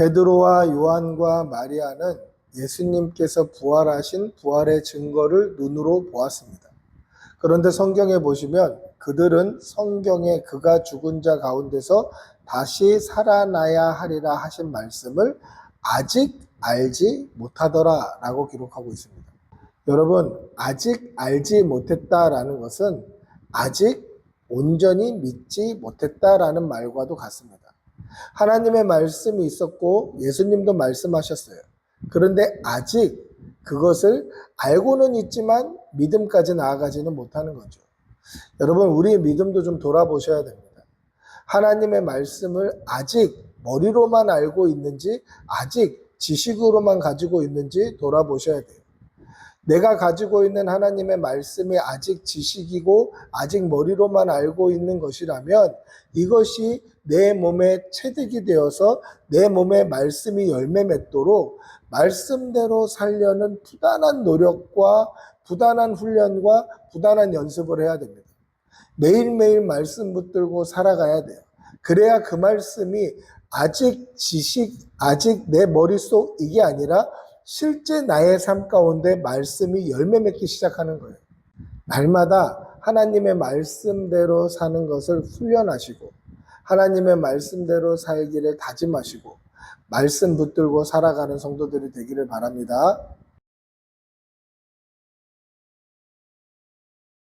베드로와 요한과 마리아는 예수님께서 부활하신 부활의 증거를 눈으로 보았습니다. 그런데 성경에 보시면 그들은 성경에 그가 죽은 자 가운데서 다시 살아나야 하리라 하신 말씀을 아직 알지 못하더라 라고 기록하고 있습니다. 여러분, 아직 알지 못했다라는 것은 아직 온전히 믿지 못했다라는 말과도 같습니다. 하나님의 말씀이 있었고 예수님도 말씀하셨어요. 그런데 아직 그것을 알고는 있지만 믿음까지 나아가지는 못하는 거죠. 여러분, 우리의 믿음도 좀 돌아보셔야 됩니다. 하나님의 말씀을 아직 머리로만 알고 있는지, 아직 지식으로만 가지고 있는지 돌아보셔야 돼요. 내가 가지고 있는 하나님의 말씀이 아직 지식이고 아직 머리로만 알고 있는 것이라면 이것이 내 몸에 체득이 되어서 내 몸에 말씀이 열매 맺도록 말씀대로 살려는 부단한 노력과 부단한 훈련과 부단한 연습을 해야 됩니다. 매일매일 말씀 붙들고 살아가야 돼요. 그래야 그 말씀이 아직 지식, 아직 내 머릿속 이게 아니라 실제 나의 삶 가운데 말씀이 열매 맺기 시작하는 거예요. 날마다 하나님의 말씀대로 사는 것을 훈련하시고 하나님의 말씀대로 살기를 다짐하시고 말씀 붙들고 살아가는 성도들이 되기를 바랍니다.